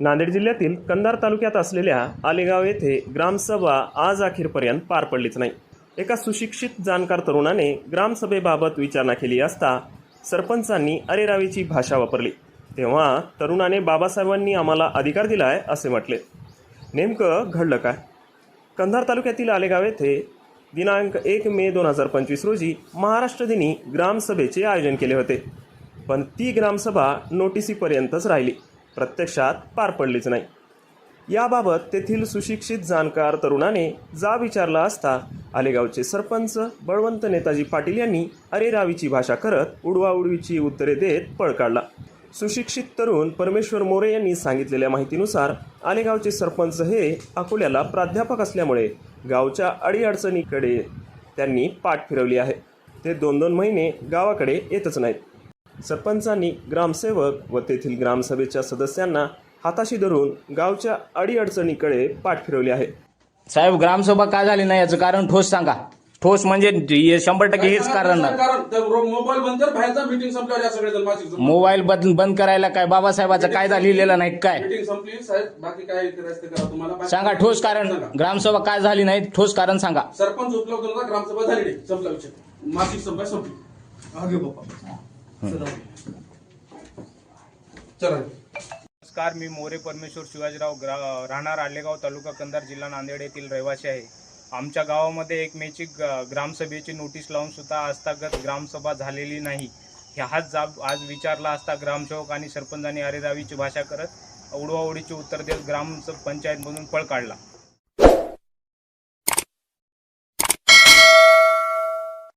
नांदेड जिल्ह्यातील कंधार तालुक्यात असलेल्या आलेगाव येथे ग्रामसभा आज अखेरपर्यंत पार पडलीच नाही. एका सुशिक्षित जाणकार तरुणाने ग्रामसभेबाबत विचारणा केली असता सरपंचांनी अरेरावीची भाषा वापरली. तेव्हा तरुणाने बाबासाहेबांनी आम्हाला अधिकार दिलाय असे म्हटले. नेमकं घडलं काय? कंधार तालुक्यातील आलेगाव येथे दिनांक एक मे दोन हजार पंचवीस रोजी महाराष्ट्र दिनी ग्रामसभेचे आयोजन केले होते. पण ती ग्रामसभा नोटिसीपर्यंतच राहिली. प्रत्यक्षात पार पडलीच नाही. याबाबत तेथील सुशिक्षित जाणकार तरुणाने जा विचारला असता आलेगावचे सरपंच बळवंत नेताजी पाटील यांनी अरे रावीची भाषा करत उडवाउडवीची उत्तरे देत पळ काढला. सुशिक्षित तरुण परमेश्वर मोरे यांनी सांगितलेल्या माहितीनुसार आलेगावचे सरपंच हे अकोल्याला प्राध्यापक असल्यामुळे गावच्या अडीअडचणीकडे त्यांनी पाठ फिरवली आहे. ते दोन दोन महिने गावाकडे येतच नाहीत. सरपंचांनी ग्रामसेवक व तेथील ग्रामसभेच्या सदस्यांना हाताशी धरून गावच्या अडीअडचणीकडे पाठ फिरवली आहे. साहेब ग्रामसभा का झाली नाही याचं कारण ठोस सांगा. ठोस म्हणजे हे शंभर टक्के हेच कारण ना. कारण ते रो- मोबाईल बंद कर बाहेरचा मीटिंग संपल्यावर या सगळे जण मोबाईल बंद बंद करायला काय? बाबासाहेबाचा कायदा लिहिलेला नाही काय? मीटिंग संपली साहेब बाकी काय करायचं ते करा तुम्हाला. बाकी- सांगा ठोस कारण. सांगा. ग्रामसभा काय झाली नाही ठोस कारण सांगा. सरपंच उपलब्ध नव्हता ग्रामसभा झाली नाही. संपला विषय. मासिक संपला संपली. आगे बाप्पा चला नमस्कार मी मोरे परमेश्वर शिवाजीराव ग्रा राहणार आलेगाव तालुका कंधार जिल्हा नांदेड येथील रहिवासी आहे. आमच्या गावामध्ये एक मेची ग्रामसभेची नोटीस लावून सुद्धा आजतागत ग्रामसभा झालेली नाही. ह्या हाच जाब आज विचारला असता ग्रामसेवक आणि सरपंचांनी अरेरावीची भाषा करत उडवाउडीची उत्तर देत ग्राम पंचायतमधून पळ काढला.